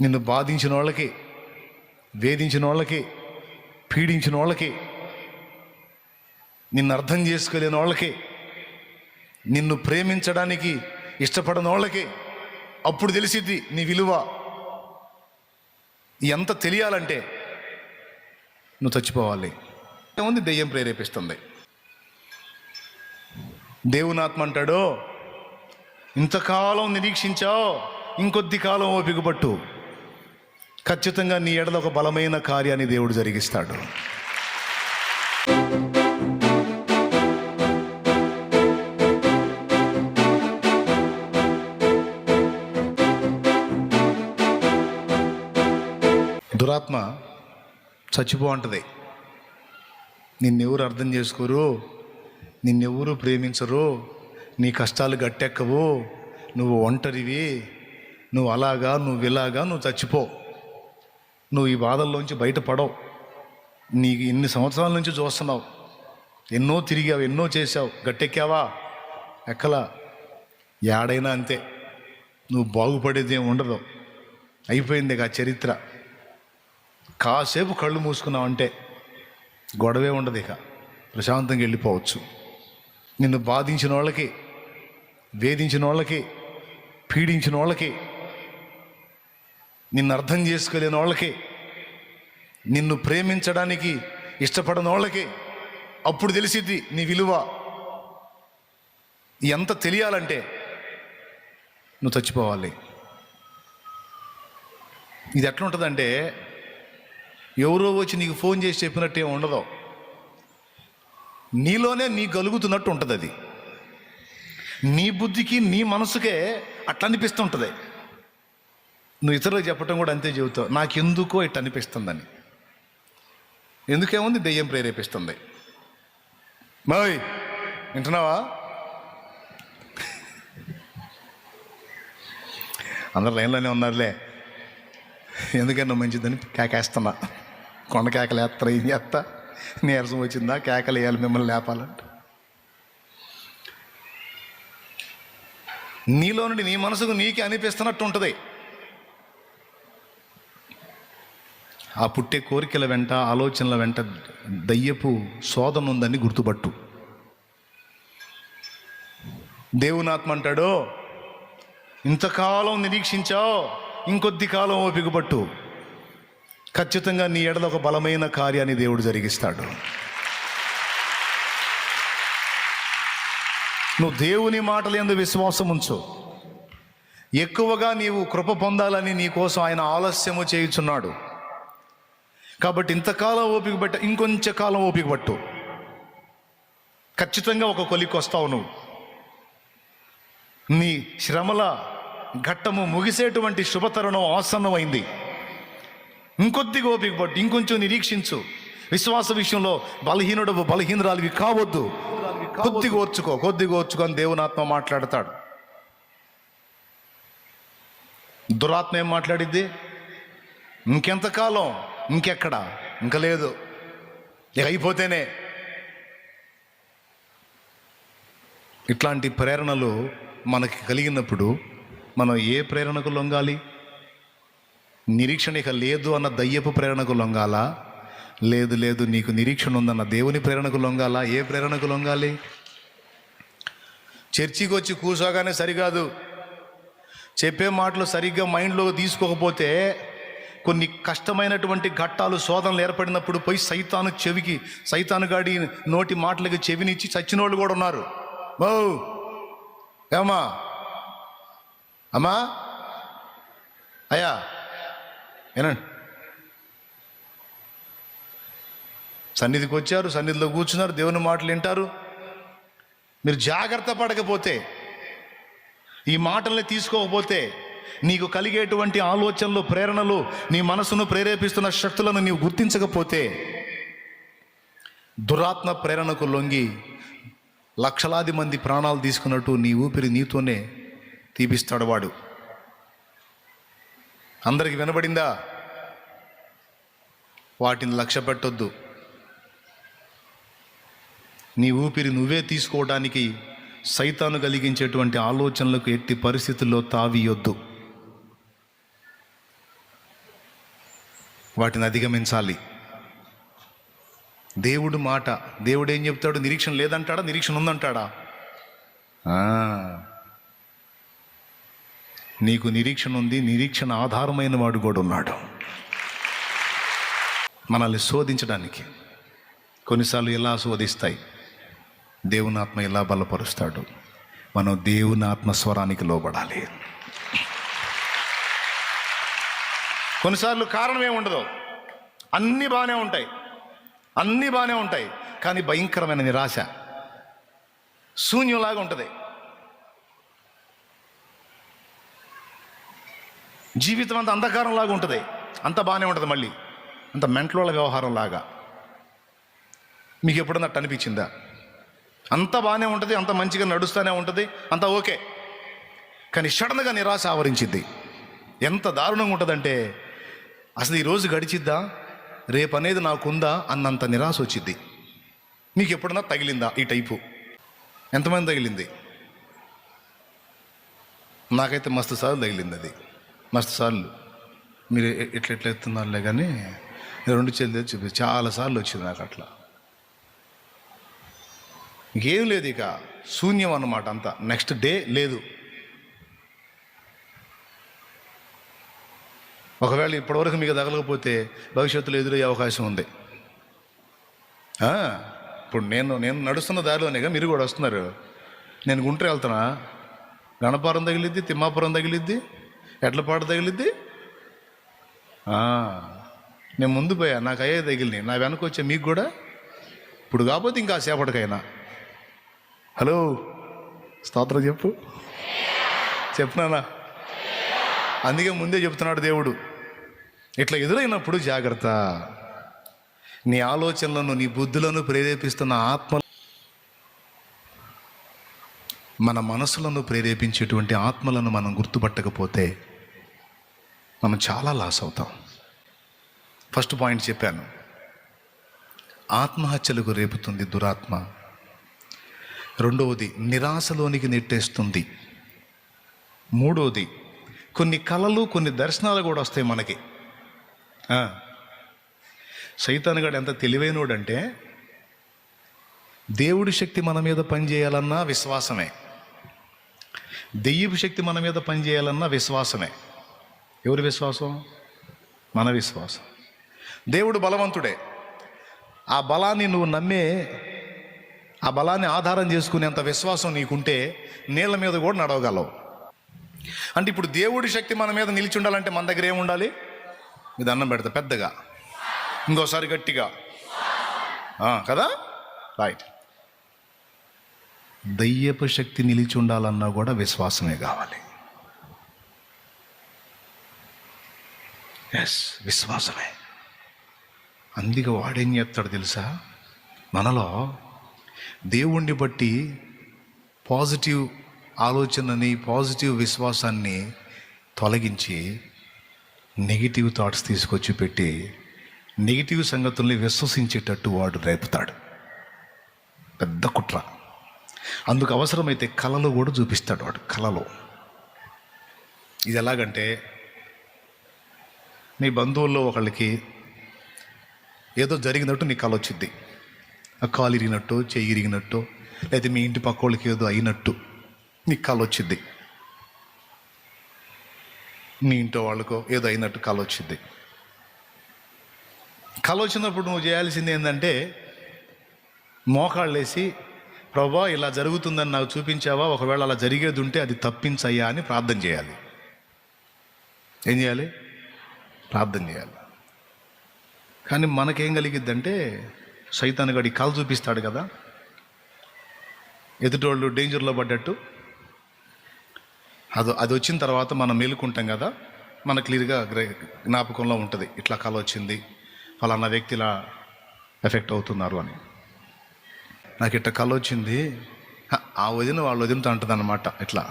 నిన్ను బాధించిన వాళ్ళకి వేధించిన వాళ్ళకి పీడించిన వాళ్ళకి నిన్ను అర్థం చేసుకోలేని వాళ్ళకి నిన్ను ప్రేమించడానికి ఇష్టపడని వాళ్ళకి అప్పుడు తెలిసిద్ది నీ విలువ. ఎంత తెలియాలంటే నువ్వు చచ్చిపోవాలి. ఏముంది? దెయ్యం ప్రేరేపిస్తుంది. దేవుని ఆత్మ అంటాడు ఇంతకాలం నిరీక్షించావు ఇంకొద్ది కాలం ఓపిక పట్టు. ఖచ్చితంగా నీ ఎడల ఒక బలమైన కార్యాన్ని దేవుడు జరిగిస్తాడు. దురాత్మ చచ్చిపో అంటది నిన్నెవరు అర్థం చేసుకోరు? నిన్నెవరు ప్రేమించరు? నీ కష్టాలు గట్టెక్కవు? నువ్వు ఒంటరివి? నువ్వు అలాగా నువ్వు ఇలాగా నువ్వు చచ్చిపో. నువ్వు ఈ బాధల్లోంచి బయటపడవు. నీకు ఇన్ని సంవత్సరాల నుంచి చూస్తున్నావు. ఎన్నో తిరిగావు ఎన్నో చేసావు గట్టెక్కావా? ఎక్కలా? ఏడైనా అంతే. నువ్వు బాగుపడేది ఏమి ఉండదు. అయిపోయింది ఇక ఆ చరిత్ర. కాసేపు కళ్ళు మూసుకున్నావు అంటే గొడవే ఉండదు ఇక. ప్రశాంతంగా వెళ్ళిపోవచ్చు. నిన్ను బాధించిన వాళ్ళకి వేధించిన వాళ్ళకి పీడించిన వాళ్ళకి నిన్ను అర్థం చేసుకోలేని వాళ్ళకి. నిన్ను ప్రేమించడానికి ఇష్టపడని వాళ్ళకి. అప్పుడు తెలిసిద్ది నీ విలువ. ఎంత తెలియాలంటే నువ్వు చచ్చిపోవాలి. ఇది ఎట్లా ఉంటుందంటే ఎవరో వచ్చి నీకు ఫోన్ చేసి చెప్పినట్టు ఏమి ఉండదు. నీలోనే నీ గలుగుతున్నట్టు ఉంటుంది అది. నీ బుద్ధికి నీ మనసుకే అట్లా అనిపిస్తుంటుంది నువ్వు ఇతరులకు చెప్పడం కూడా అంతే చెబుతావు. నాకెందుకో ఇట్ అనిపిస్తుందని. ఎందుకేముంది? దెయ్యం ప్రేరేపిస్తుంది. మాయ్ వింటున్నావా? అందరు లైన్లోనే ఉన్నారులే. ఎందుకన్నా మంచిదని కేకేస్తున్నా. కొండ కేకలు వేస్తారు ఏం చేస్తా నీరసం వచ్చిందా? కేకలు వేయాలి మిమ్మల్ని లేపాలంట. నీలో నుండి నీ మనసుకు నీకే అనిపిస్తున్నట్టు ఉంటుంది. ఆ పుట్టే కోరికల వెంట ఆలోచనల వెంట దయ్యపు శోధన ఉందని గుర్తుపట్టు. దేవుని ఆత్మ అంటాడు ఇంతకాలం నిరీక్షించావు ఇంకొద్ది కాలం ఓపికపట్టు ఖచ్చితంగా నీ ఎడల ఒక బలమైన కార్యాన్ని దేవుడు జరిగిస్తాడు. నువ్వు దేవుని మాటలు ఎందు విశ్వాసం ఉంచు. ఎక్కువగా నీవు కృప పొందాలని నీ కోసం ఆయన ఆలస్యము చేయుచున్నాడు. కాబట్టి ఇంతకాలం ఓపిక పట్ట ఇంకొంచెం కాలం ఓపిక పట్టు. ఖచ్చితంగా ఒక కొలికి వస్తావు నువ్వు. నీ శ్రమల ఘట్టము ముగిసేటువంటి శుభతరుణం ఆసన్నమైంది. ఇంకొద్దిగా ఓపిక పట్టు ఇంకొంచెం నిరీక్షించు. విశ్వాస విషయంలో బలహీనుడు బలహీనురాలివి కావద్దు. కొద్దిగా ఓర్చుకో కొద్దిగా ఓర్చుకో అని దేవునాత్మ మాట్లాడతాడు. దురాత్మ ఏం మాట్లాడిద్ది? ఇంకెంతకాలం ఇంకెక్కడ? ఇంక లేదు. ఇక అయిపోతేనే. ఇట్లాంటి ప్రేరణలు మనకి కలిగినప్పుడు మనం ఏ ప్రేరణకు లొంగాలి? నిరీక్షణ ఇక లేదు అన్న దయ్యపు ప్రేరణకు లొంగాలా? లేదు లేదు నీకు నిరీక్షణ ఉందన్న దేవుని ప్రేరణకు లొంగాలా? ఏ ప్రేరణకు లొంగాలి? చర్చికి వచ్చి కూర్చోగానే సరికాదు చెప్పే మాటలు సరిగ్గా మైండ్లో తీసుకోకపోతే కొన్ని కష్టమైనటువంటి ఘట్టాలు శోధనలు ఏర్పడినప్పుడు పోయి సైతాను చెవికి సైతాను గాడి నోటి మాటలకి చెవినిచ్చి చచ్చిన వాళ్ళు కూడా ఉన్నారు. బౌ ఏమా అమ్మా? అయ్యా! వినండి. సన్నిధికి వచ్చారు సన్నిధిలో కూర్చున్నారు దేవుని మాటలు వింటారు. మీరు జాగ్రత్త పడకపోతే ఈ మాటల్ని తీసుకోకపోతే నీకు కలిగేటువంటి ఆలోచనలు ప్రేరణలు నీ మనసును ప్రేరేపిస్తున్న శక్తులను నీవు గుర్తించకపోతే దురాత్మ ప్రేరణకు లొంగి లక్షలాది మంది ప్రాణాలు తీసుకున్నట్టు నీ ఊపిరి నీతోనే తీపిస్తాడు వాడు. అందరికి వినబడిందా? వాటిని లక్ష్య పెట్టొద్దు. నీ ఊపిరి నువ్వే తీసుకోవడానికి సైతాను కలిగించేటువంటి ఆలోచనలకు ఎట్టి పరిస్థితుల్లో తావియొద్దు. వాటిని అధిగమించాలి. దేవుడు మాట దేవుడు ఏం చెప్తాడు? నిరీక్షణ లేదంటాడా? నిరీక్షణ ఉందంటాడా? నీకు నిరీక్షణ ఉంది నిరీక్షణ ఆధారమైన వాడు కూడా ఉన్నాడు. మనల్ని శోధించడానికి కొన్నిసార్లు ఎలా శోధిస్తాయి? దేవుని ఆత్మ ఎలా బలపరుస్తాడు? మనం దేవుని ఆత్మస్వరానికి లోబడాలి. కొన్నిసార్లు కారణం ఏమి ఉండదు. అన్నీ బాగానే ఉంటాయి. అన్నీ బాగానే ఉంటాయి. కానీ భయంకరమైన నిరాశ. శూన్యంలాగా ఉంటుంది. జీవితం అంత అంధకారంలాగా ఉంటుంది. అంత బాగానే ఉంటుంది మళ్ళీ. అంత మెంట్లోళ్ళ వ్యవహారం లాగా మీకు ఎప్పుడన్నా అనిపించిందా? అంత బాగానే ఉంటుంది అంత మంచిగా నడుస్తూనే ఉంటుంది అంత ఓకే. కానీ సడన్గా నిరాశ ఆవరించింది ఎంత దారుణంగా ఉంటుందంటే అసలు ఈరోజు గడిచిద్దా? రేపు అనేది నాకుందా? అన్నంత నిరాశ వచ్చిద్ది. మీకు ఎప్పుడన్నా తగిలిందా ఈ టైపు? ఎంతమంది తగిలింది? నాకైతే మస్తు సార్లు తగిలింది అది మస్తు సార్లు. మీరు ఎట్లా ఎట్లా ఎత్తున్నారులే కానీ నేను రెండు చేతులు చూపి చాలా సార్లు వచ్చింది నాకు అట్లా. ఇంకేం లేదు ఇక. శూన్యం అన్నమాట అంతా. నెక్స్ట్ డే లేదు. ఒకవేళ ఇప్పటివరకు మీకు తగలకపోతే భవిష్యత్తులో ఎదురయ్యే అవకాశం ఉంది. ఇప్పుడు నేను నేను నడుస్తున్న దారిలోనేగా మీరు కూడా వస్తున్నారు. నేను గుంటూరు వెళ్తున్నా. గణపారం తగిలిద్ది తిమ్మాపురం తగిలిద్ది ఎడ్లపాట తగిలిద్ది. నేను ముందు పోయా నాకు అయ్యే తగిలినాయి. నా వెనక వచ్చే మీకు కూడా. ఇప్పుడు కాకపోతే ఇంకా సేపటికైనా. హలో స్తోత్రం చెప్పు. చెప్తున్నానా అందుకే ముందే చెప్తున్నాడు దేవుడు ఇట్లా ఎదురైనప్పుడు జాగ్రత్త. నీ ఆలోచనలను నీ బుద్ధులను ప్రేరేపిస్తున్న ఆత్మ మన మనసులను ప్రేరేపించేటువంటి ఆత్మలను మనం గుర్తుపట్టకపోతే మనం చాలా లాస్ అవుతాం. ఫస్ట్ పాయింట్ చెప్పాను. ఆత్మహత్యలకు రేపుతుంది దురాత్మ. రెండవది నిరాశలోనికి నెట్టేస్తుంది. మూడవది కొన్ని కళలు కొన్ని దర్శనాలు కూడా వస్తాయి మనకి. సైతాన్ గడు ఎంత తెలివైనోడంటే దేవుడి శక్తి మన మీద పనిచేయాలన్నా విశ్వాసమే. దెయ్యపు శక్తి మన మీద పనిచేయాలన్నా విశ్వాసమే. ఎవరి విశ్వాసం? మన విశ్వాసం. దేవుడు బలవంతుడే. ఆ బలాన్ని నువ్వు నమ్మే ఆ బలాన్ని ఆధారం చేసుకునేంత విశ్వాసం నీకుంటే నీళ్ళ మీద కూడా నడవగలవు. అంటే ఇప్పుడు దేవుడి శక్తి మన మీద నిలిచి ఉండాలంటే మన దగ్గర ఏముండాలి ఇది అన్నం పెడతా పెద్దగా. ఇంకోసారి గట్టిగా. కదా? రైట్ దయ్యపు శక్తి నిలిచి ఉండాలన్నా కూడా విశ్వాసమే కావాలి. ఎస్ విశ్వాసమే. అందుకే వాడేం చేస్తాడు తెలుసా? మనలో దేవుణ్ణి బట్టి పాజిటివ్ ఆలోచనని పాజిటివ్ విశ్వాసాన్ని తొలగించి నెగిటివ్ థాట్స్ తీసుకొచ్చి పెట్టి నెగిటివ్ సంగతుల్ని విశ్వసించేటట్టు వాడు రేపుతాడు. పెద్ద కుట్ర. అందుకు అవసరమైతే కళలో కూడా చూపిస్తాడు వాడు కళలో ఇది ఎలాగంటే మీ బంధువుల్లో ఒకళ్ళకి ఏదో జరిగినట్టు నీ కళ వచ్చింది ఆ కాలు ఇరిగినట్టు చెయ్యి ఇరిగినట్టు లేకపోతే మీ ఇంటి పక్క వాళ్ళకి ఏదో అయినట్టు. నీకు కళ వచ్చింది నీ ఇంట్లో వాళ్ళకో ఏదో అయినట్టు కళ వచ్చింది కళ వచ్చినప్పుడు నువ్వు చేయాల్సింది ఏంటంటే మోకాళ్ళు వేసి ప్రభా ఇలా జరుగుతుందని నాకు చూపించావా? ఒకవేళ అలా జరిగేది ఉంటే అది తప్పించయ్యా అని ప్రార్థన చేయాలి. ఏం చేయాలి? ప్రార్థన చేయాలి. కానీ మనకేం కలిగిద్దంటే సైతాన్ గడి కాలు చూపిస్తాడు కదా. ఎదుటోళ్ళు డేంజర్లో పడ్డట్టు. అది అది వచ్చిన తర్వాత మనం మేలుకుంటాం కదా మన క్లియర్గా జ్ఞాపకంలో ఉంటుంది. ఇట్లా కళ వచ్చింది ఫలానా వ్యక్తి ఇలా ఎఫెక్ట్ అవుతున్నారు అని. నాకు ఇట్లా కళ వచ్చింది ఆ వదిన వాళ్ళ వదినతో అంటుంది అనమాట ఇట్లా.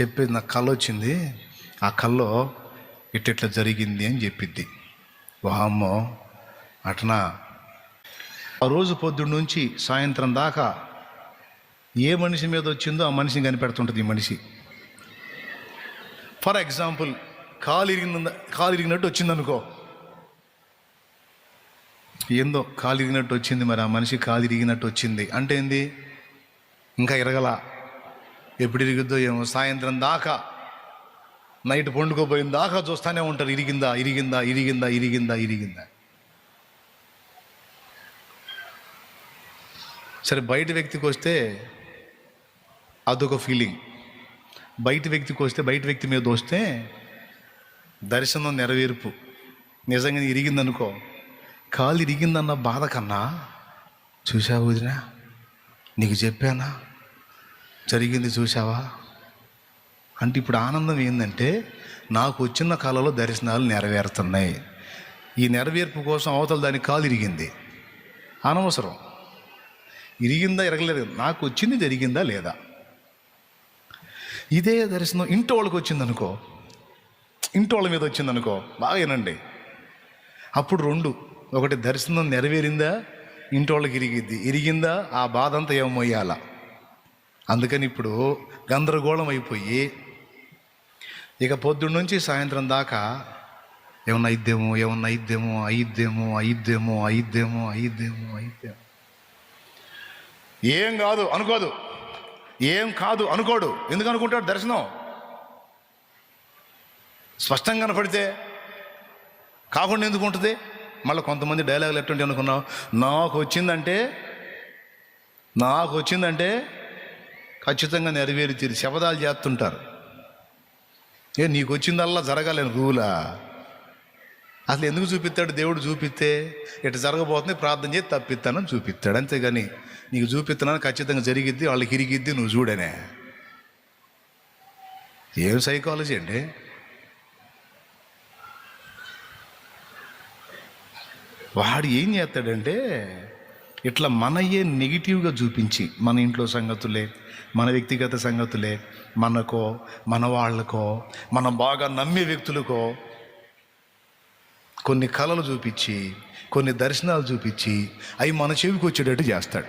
చెప్పేది నాకు కళ వచ్చింది ఆ కళ్ళలో ఇట్ట ఇట్లా జరిగింది అని చెప్పిద్ది. వామ్మో అట్నా. ఆ రోజు పొద్దున్న నుంచి సాయంత్రం దాకా ఏ మనిషి మీద వచ్చిందో ఆ మనిషిని కనిపెడుతుంటుంది ఈ మనిషి. ఫర్ ఎగ్జాంపుల్ కాలు ఇరిగిన కాలు ఇరిగినట్టు వచ్చిందనుకో. ఏందో కాలు ఇరిగినట్టు వచ్చింది మరి ఆ మనిషి కాలు ఇరిగినట్టు వచ్చింది. అంటే ఏంది? ఇంకా ఇరగల. ఎప్పుడు ఇరిగిద్దో ఏమో సాయంత్రం దాకా. నైట్ పండుకోపోయిన దాకా చూస్తానే ఉంటారు ఇరిగిందా ఇరిగిందా ఇరిగిందా ఇరిగిందా ఇరిగిందా. సరే బయట వ్యక్తికి వస్తే అదొక ఫీలింగ్ బయట వ్యక్తికి వస్తే బయట వ్యక్తి మీద వస్తే దర్శనం నెరవేర్పు. నిజంగా ఇరిగిందనుకో. కాలు ఇరిగిందన్న బాధ కన్నా చూసావు వదినా? నీకు చెప్పానా? జరిగింది చూసావా అంటే ఇప్పుడు ఆనందం ఏంటంటే నాకు వచ్చిన కాలంలో దర్శనాలు నెరవేరుతున్నాయి. ఈ నెరవేర్పు కోసం అవతల దాని కాలు ఇరిగింది. అనవసరం. ఇరిగిందా ఇరగలేదు. నాకు వచ్చింది జరిగిందా లేదా? ఇదే దర్శనం ఇంటి వాళ్ళకి వచ్చిందనుకో ఇంటి వాళ్ళ మీద వచ్చిందనుకో బాగా వినండి. అప్పుడు రెండు ఒకటి దర్శనం నెరవేరిందా ఇంటి వాళ్ళకి ఇరిగిద్ది ఇరిగిందా ఆ బాధ అంతా ఏమోయ్యాల అందుకని ఇప్పుడు గందరగోళం అయిపోయి ఇక పొద్దున్న నుంచి సాయంత్రం దాకా ఏమన్నా అయిద్దేమో ఏమన్నా అయిద్దేమో అయిద్దేమో అయిద్దేమో అయిద్దేమో అయిద్దేమో అయిద్దేమో. ఏం కాదు అనుకోదు. ఏం కాదు అనుకోడు. ఎందుకు అనుకుంటాడు? దర్శనం. స్పష్టంగా కనపడితే కాకుండా ఎందుకు ఉంటుంది? మళ్ళీ కొంతమంది డైలాగులు ఎట్టుంటే అనుకున్నాం నాకు వచ్చిందంటే నాకు వచ్చిందంటే ఖచ్చితంగా నెరవేరి తీరి శపథాలు చేస్తుంటారు. ఏ నీకు వచ్చిందల్లా జరగాలని రూలా అసలు ఎందుకు చూపిస్తాడు? దేవుడు చూపిస్తే ఇటు జరగబోతుంది ప్రార్థన చేసి తప్పిస్తానని చూపిస్తాడు. అంతేగాని నీకు చూపిస్తున్నాను ఖచ్చితంగా జరిగిద్ది వాళ్ళకి ఇరిగిద్ది నువ్వు చూడనే. ఏం సైకాలజీ అండి? వాడు ఏం చేస్తాడంటే ఇట్లా మనయే నెగిటివ్గా చూపించి మన ఇంట్లో సంగతులే మన వ్యక్తిగత సంగతులే మనకో మన వాళ్ళకో మనం బాగా నమ్మే వ్యక్తులకో కొన్ని కళలు చూపించి కొన్ని దర్శనాలు చూపించి అవి మన చెవికి వచ్చేటట్టు చేస్తాడు.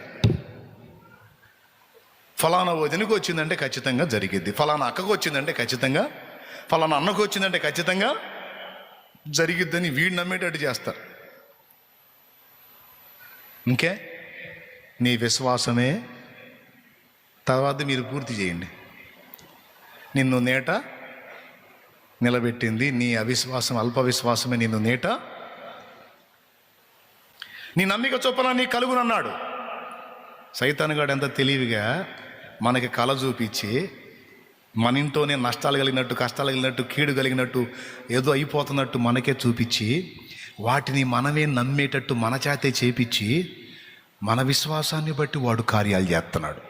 ఫలానా వదినకు వచ్చిందంటే ఖచ్చితంగా జరిగిద్ది. ఫలానా అక్కకు వచ్చిందంటే ఖచ్చితంగా ఫలానా అన్నకు వచ్చిందంటే ఖచ్చితంగా జరిగిద్దని వీడు నమ్మేటట్టు చేస్తారు ఇంకే? నీ విశ్వాసమే. తర్వాత మీరు పూర్తి చేయండి. నిన్ను నేట నిలబెట్టింది. నీ అవిశ్వాసం అల్ప విశ్వాసమే నిన్ను నేట. నీ నమ్మిక చొప్పున నీ కలుగునన్నాడు సైతానుగాడు ఎంత తెలివిగా మనకి కళ చూపించి మన ఇంట్లోనే నష్టాలు కలిగినట్టు కష్టాలు కలిగినట్టు కీడు కలిగినట్టు ఏదో అయిపోతున్నట్టు మనకే చూపించి వాటిని మనమే నమ్మేటట్టు మన చేతే చేపించి మన విశ్వాసాన్ని బట్టి వాడు కార్యాలు చేస్తున్నాడు.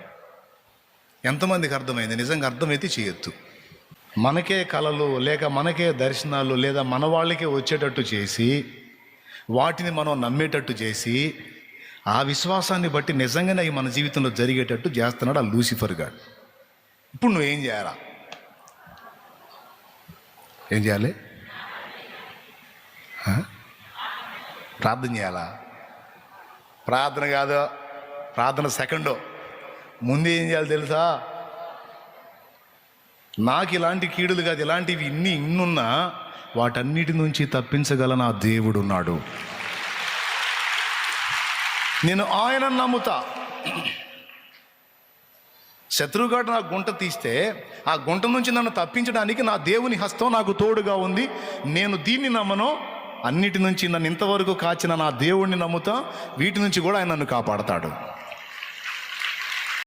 ఎంతమందికి అర్థమైంది? నిజంగా అర్థమైతే చేయొద్దు. మనకే కళలు లేక మనకే దర్శనాలు లేదా మన వాళ్ళకే వచ్చేటట్టు చేసి వాటిని మనం నమ్మేటట్టు చేసి ఆ విశ్వాసాన్ని బట్టి నిజంగానే అవి మన జీవితంలో జరిగేటట్టు చేస్తున్నాడు ఆ లూసిఫర్ గాడు. ఇప్పుడు నువ్వేం చేయాలా? ఏం చేయాలి? ప్రార్థన చేయాలా? ప్రార్థన కాదు ప్రార్థన సెకండో. ముందు ఏం చేయాలి తెలుసా? నాకు ఇలాంటి కీడులు కాదు ఇలాంటివి ఇన్ని ఇన్నున్నా వాటన్నిటి నుంచి తప్పించగల నా దేవుడు ఉన్నాడు నేను ఆయన నమ్ముతా. శత్రుగాడు నా గుంట తీస్తే ఆ గుంట నుంచి నన్ను తప్పించడానికి నా దేవుని హస్తం నాకు తోడుగా ఉంది. నేను దీన్ని నమ్మను. అన్నిటి నుంచి నన్ను ఇంతవరకు కాచిన నా దేవుణ్ణి నమ్ముతా. వీటి నుంచి కూడా ఆయన నన్ను కాపాడతాడు.